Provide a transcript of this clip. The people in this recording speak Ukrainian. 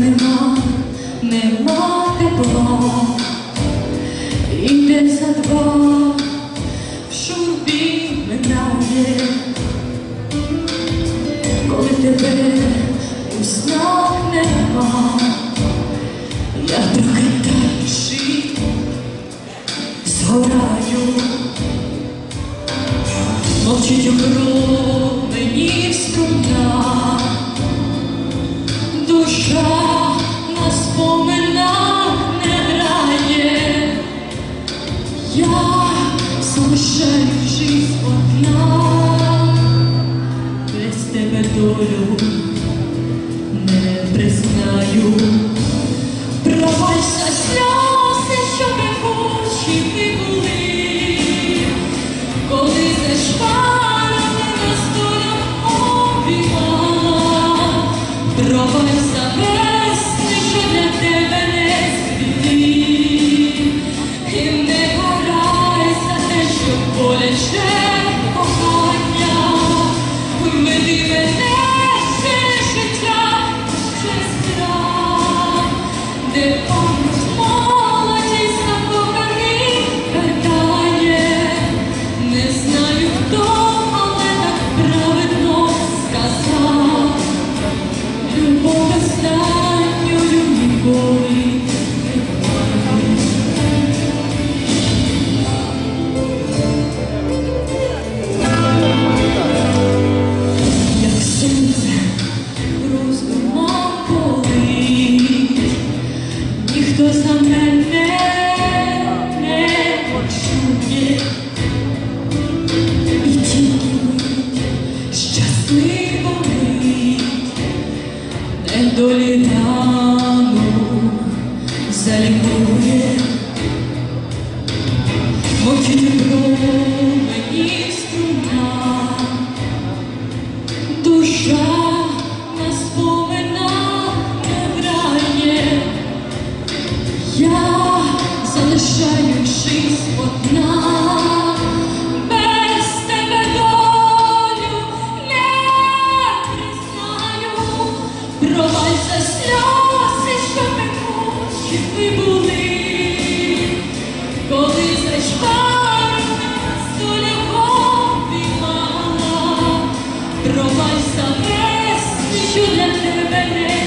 вино, нема тепло, іде за двох, шумбі минає, коли тебе у снах нема, я прокидаючи, згораю, мовчить у круг. Признаю, права Ніхто за мене не почує, і тільки мить щасливо мить, не долі рану залікує, мої промені. Пробач за весь, що для тебе не